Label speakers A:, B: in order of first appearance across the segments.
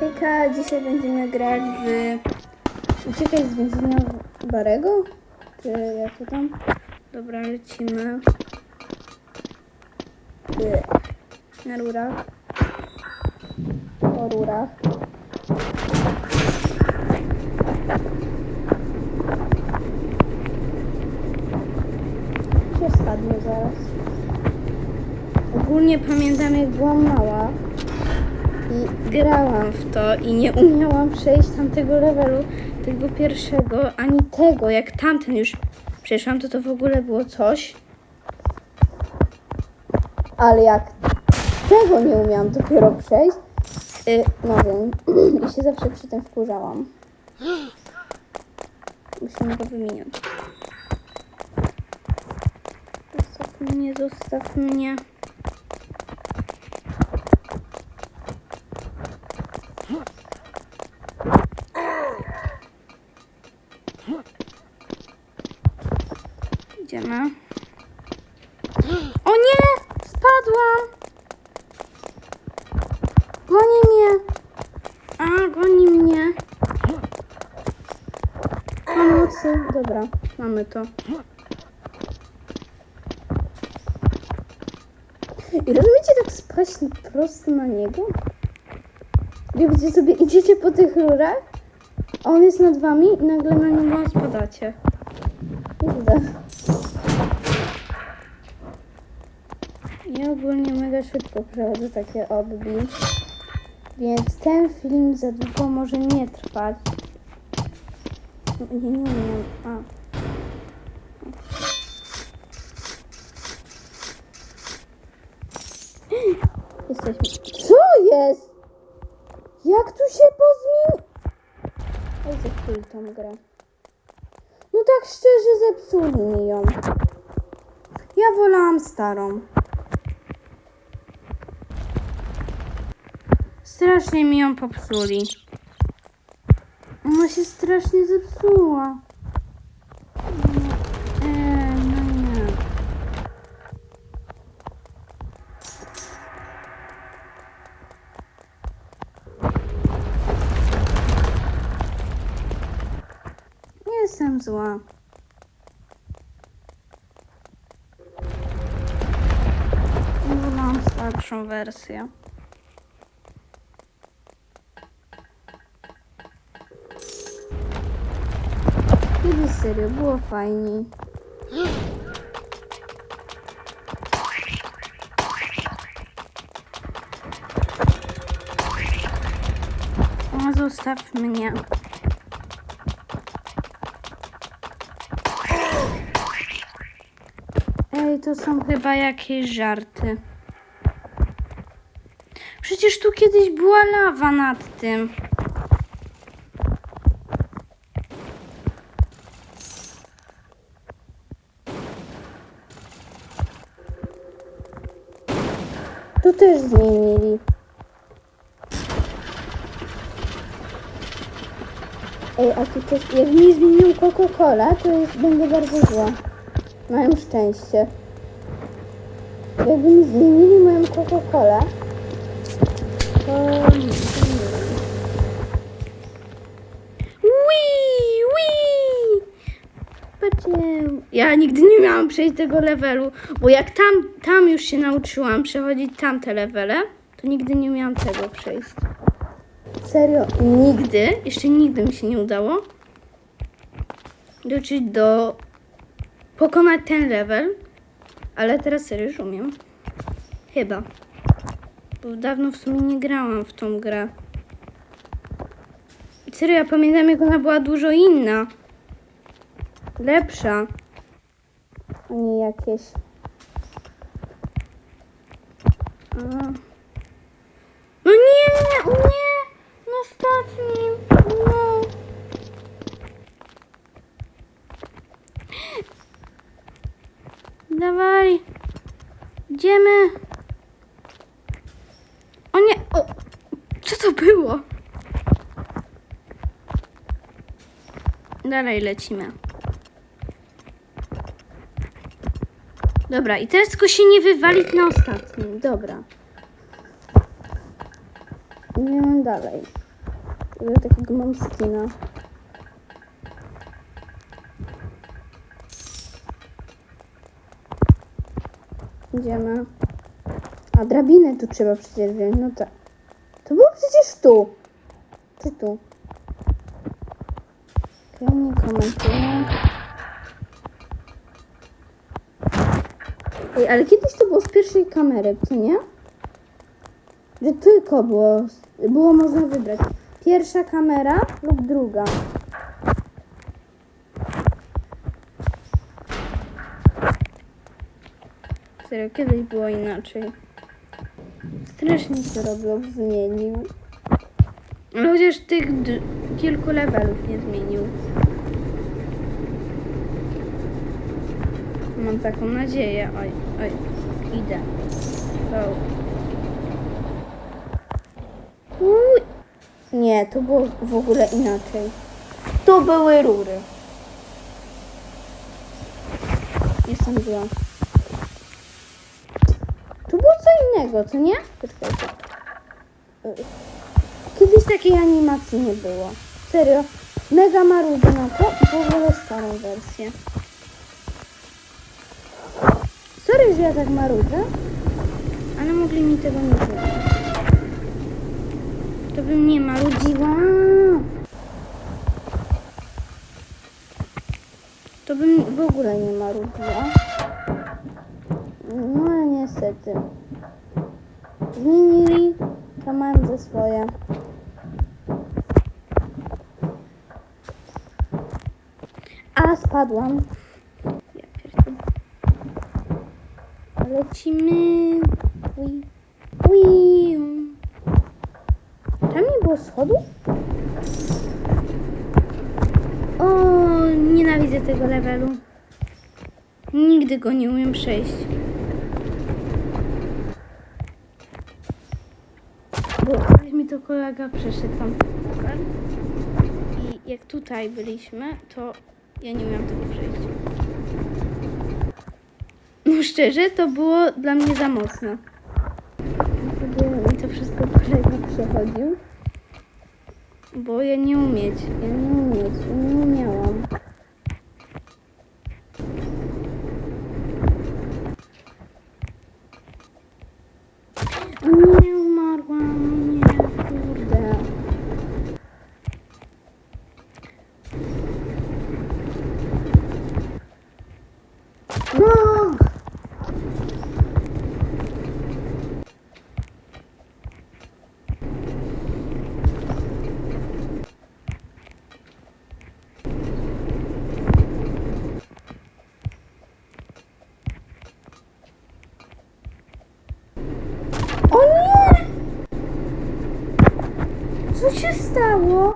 A: Hejka, dzisiaj będziemy grać w Uciekaj z więzienia Barego? Czy jak to tam? Dobra, lecimy. W- Na rurach. Po rurach. Się spadnie zaraz. Ogólnie pamiętam jak byłam mała grałam w to i nie umiałam przejść tamtego levelu, tego pierwszego, ani tego, jak tamten już przeszłam, to to w ogóle było coś. Ale jak tego nie umiałam dopiero przejść, y, no wiem, i się zawsze przy tym wkurzałam. Musimy go wymieniać. Zostaw mnie, zostaw mnie. Idziemy. O nie! Spadłam! Goni mnie! A, goni mnie. Pomocy. Dobra, mamy to. I rozumiecie tak spaść prosto na niego? Gdzie sobie idziecie po tych rurach, a on jest nad wami i nagle na niego spadacie. Kurde. Ogólnie mega szybko przechodzę takie obbi, więc ten film za długo może nie trwać. Nie, nie umiem. A. Jesteśmy. Co jest? Jak tu się pozmieni... Oj, zepsuli tą grę. No tak szczerze zepsuli mi ją. Ja wolałam starą. Strasznie mi ją popsuli. Ona się strasznie zepsuła. Eee, no nie. Nie jestem zła. Wolałam starszą wersję. Kiedy serio, było fajniej. O, zostaw mnie. Ej, to są chyba jakieś żarty. Przecież tu kiedyś była lawa nad tym. Tu też zmienili. Ej, a tu jak mi zmienił Coca-Cola, to jest, będę bardzo zła. Mają szczęście. Jakby mi zmienili moją Coca-Colę, to... ja nigdy nie miałam przejść tego levelu, bo jak tam, tam już się nauczyłam przechodzić tamte levele, to nigdy nie miałam tego przejść. Serio, nigdy, jeszcze nigdy mi się nie udało dotrzeć do pokonać ten level, ale teraz serio już umiem. Chyba. Bo dawno w sumie nie grałam w tą grę. Serio, ja pamiętam jak ona była dużo inna. Lepsza. A nie jakieś. No nie, nie! No ostatnim. No. Dawaj. Idziemy. O nie, o. Co to było? Dalej lecimy. Dobra, i teraz tylko się nie wywalić na ostatnim. Dobra. Idziemy dalej. Ja takiego mam skina. Idziemy. A drabinę tu trzeba przecież wziąć, no tak. To było przecież tu. Czy tu? Okej, nie komentuję. Ej, ale kiedyś to było z pierwszej kamery, co nie? Że tylko było, było można wybrać. Pierwsza kamera lub druga. Serio, kiedyś było inaczej. Strasznie Roblox zmienił. Ale chociaż tych kilku levelów nie zmienił. Mam taką nadzieję. Oj, oj, idę. Go. Uj. Nie, to było w ogóle inaczej. To były rury. Jestem zła. To było co innego, co nie? Poczekajcie. Y, Kiedyś takiej animacji nie było. Serio. Mega marudzę na to i w ogóle starą wersję. Sorry, że ja tak marudzę, ale mogli mi tego nie zrobić. To bym nie marudziła. To bym w ogóle nie marudziła. No ale niestety. Zmienili komandy swoje. A spadłam. Ja pierdolę. Lecimy. Ui. Ui. Tam nie było schodów? O, nienawidzę tego levelu. Nigdy go nie umiem przejść. Bo kiedyś mi to kolega przeszedł tam. I jak tutaj byliśmy, to ja nie umiałam tego przejść. No szczerze, to było dla mnie za mocno. Sobie to wszystko kolega przechodził. Bo ja nie umieć, ja nie umieć, nie umiałam. O nie, umarłam, nie, kurde. No! O nie! Co się stało?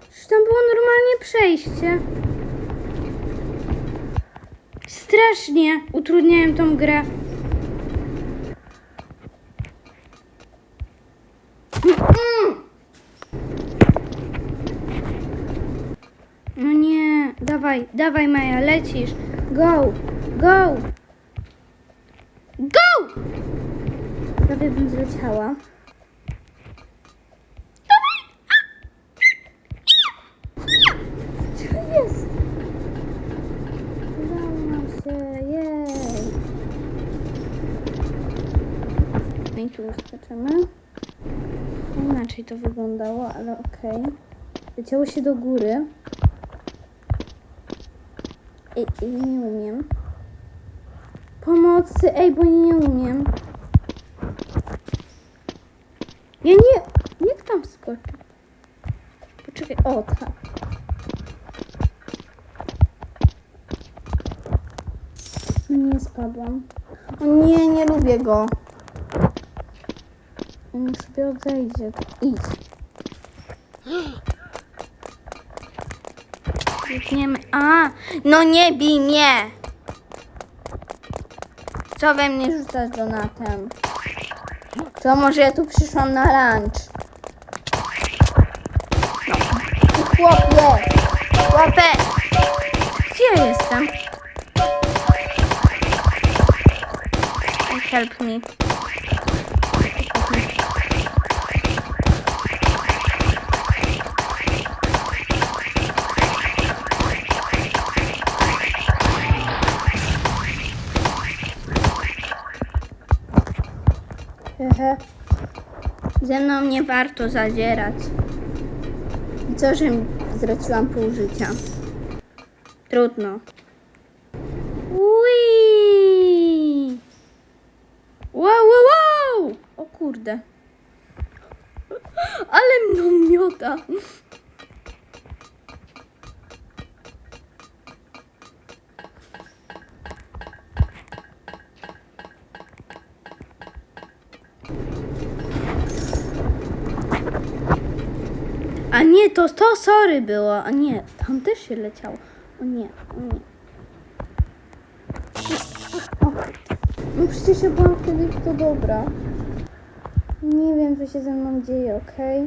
A: Że tam było normalnie przejście. Strasznie utrudniałem tą grę. No nie, dawaj, dawaj Maja, lecisz. Go, go. Go! Prawie bym zleciała. Co jest? Udało nam się, jej. No I tu skaczemy. Inaczej to wyglądało, ale okej. Leciało się do góry. Ej, ej, nie umiem. Pomocy, ej, bo nie umiem. Ja nie... Jak tam wskoczę? Poczekaj, o tak. Nie spadłam. O nie, nie lubię go. On sobie odejdzie. Idź. Biegniemy. A, no nie bij mnie. Co we mnie rzucasz Jonatem? To może ja tu przyszłam na lunch. Chłopie! Chłopie! Gdzie jestem? Help me. Mapę. Ze mną nie warto zadzierać. Co, że straciłam pół życia? Trudno. Ui! Wow, wow, wow! O kurde. Ale mną miota. A nie, to, to sorry było. A nie, tam też się leciało. O nie, o nie. No przecież ja byłam wtedy w to dobra. Nie wiem, co się ze mną dzieje, okej?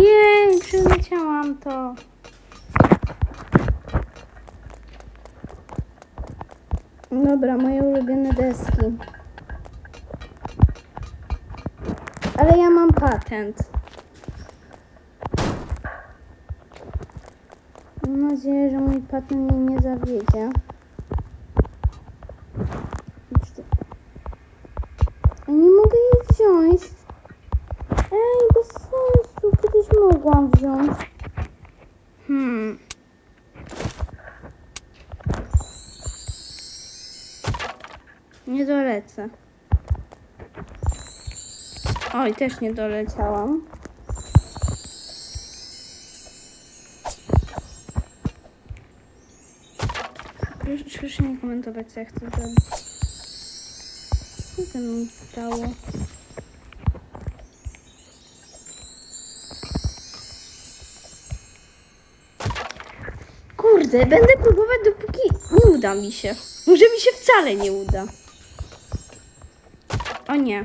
A: Jej, przeleciałam to. Dobra, moje ulubione deski. Ale ja mam patent. Mam nadzieję, że mój patent mnie nie zawiedzie. Idź tu. Ja nie mogę jej wziąć. Ej, bez sensu. Mogłam wziąć. Hmm. Nie dolecę. Oj, też nie doleciałam. Proszę, proszę nie komentować, co ja chcę zrobić. Co mi stało? Kurde, będę próbować dopóki nie uda mi się. Może mi się wcale nie uda. O nie,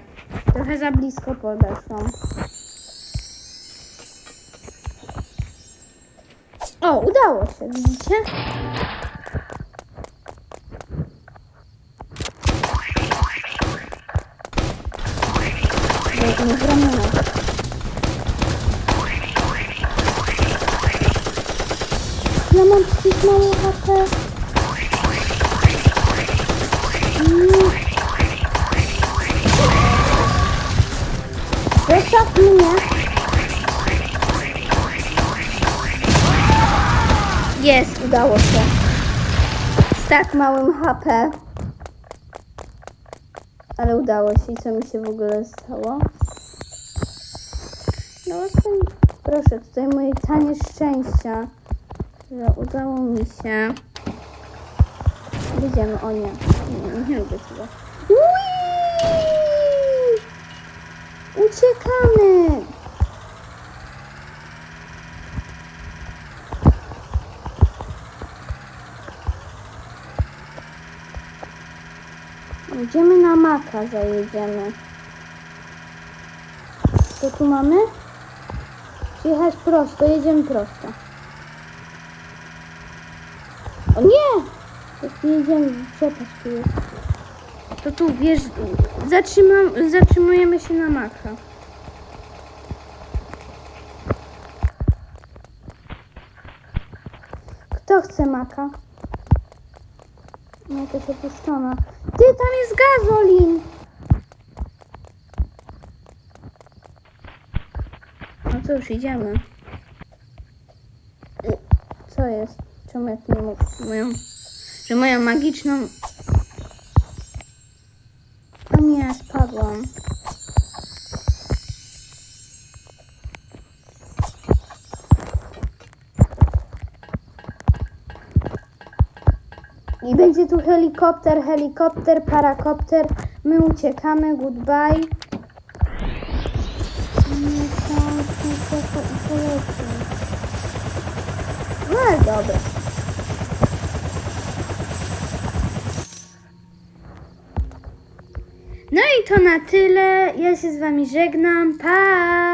A: trochę za blisko podeszłam. O, udało się, widzicie? W ramiona. Mam przecież mało HP. Mm. Zostaw mnie. Jest, udało się. Z tak małym HP. Ale udało się. I co mi się w ogóle stało? No, proszę, tutaj moje tanie szczęścia że udało mi się. Wyjdziemy, o nie. Nie, nie lubię tego. Uciekamy! Idziemy na maka, zajedziemy. Co tu mamy? Jechać prosto, jedziemy prosto. O nie! Jak jedziemy, przepaść tu jest. To tu wiesz, zatrzymam, zatrzymujemy się na maka. Kto chce maka? Nie, to się puszczona. Ty, tam jest gazolin! No cóż, idziemy. Co jest? Czemu ja tu nie mogę? Że moją magiczną... Nie, spadłam. I będzie tu helikopter, helikopter, parakopter. My uciekamy, goodbye. No dobra. No i to na tyle. Ja się z wami żegnam. Pa!